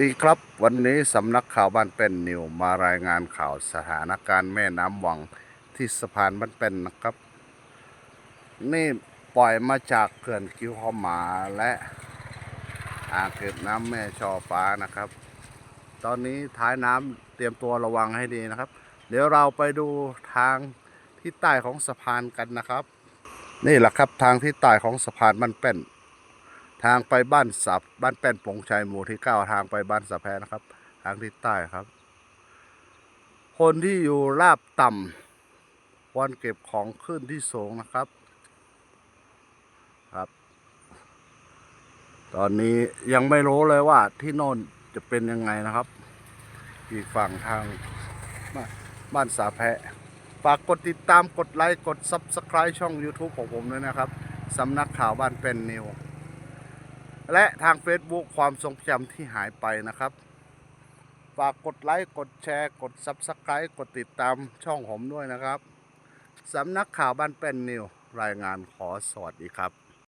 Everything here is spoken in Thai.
ดีครับวันนี้สำนักข่าวบ้านเป็นนิวมารายงานข่าวสถานการณ์แม่น้ำวังที่สะพานบ้านเป็นนะครับ นี่ปล่อยมาจากเขื่อนคิ้วข้อหมาและอ่างเก็บน้ำแม่ช่อฟ้านะครับ ตอนนี้ท้ายน้ำเตรียมตัวระวังให้ดีนะครับ เดี๋ยวเราไปดูทางที่ใต้ของสะพานกันนะครับ นี่แหละครับทางที่ใต้ของสะพานบ้านเป็น ทางไปบ้านสับบ้านแป้นปงชัยหมู่ที่เก้าทางไปบ้านสะแพนะครับ ทางทิศใต้ครับ คนที่อยู่ราบต่ำควรเก็บของขึ้นที่สูงนะครับครับ ตอนนี้ยังไม่รู้เลยว่าที่โน่นจะเป็นยังไงนะครับ อีกฝั่งทางบ้านบ้านสาแพะฝากกดติดตามกดไลค์กด Subscribe ช่อง YouTube ของผมด้วยนะครับ สำนักข่าวบ้านเป็นนิว และทาง Facebook ความทรงจำที่หายไปนะครับ ฝากกดไลค์ กดแชร์ กด Subscribe กดติดตามช่องผมด้วยนะครับ สำนักข่าวบ้านเป็นนิว รายงานขอสวัสดีครับ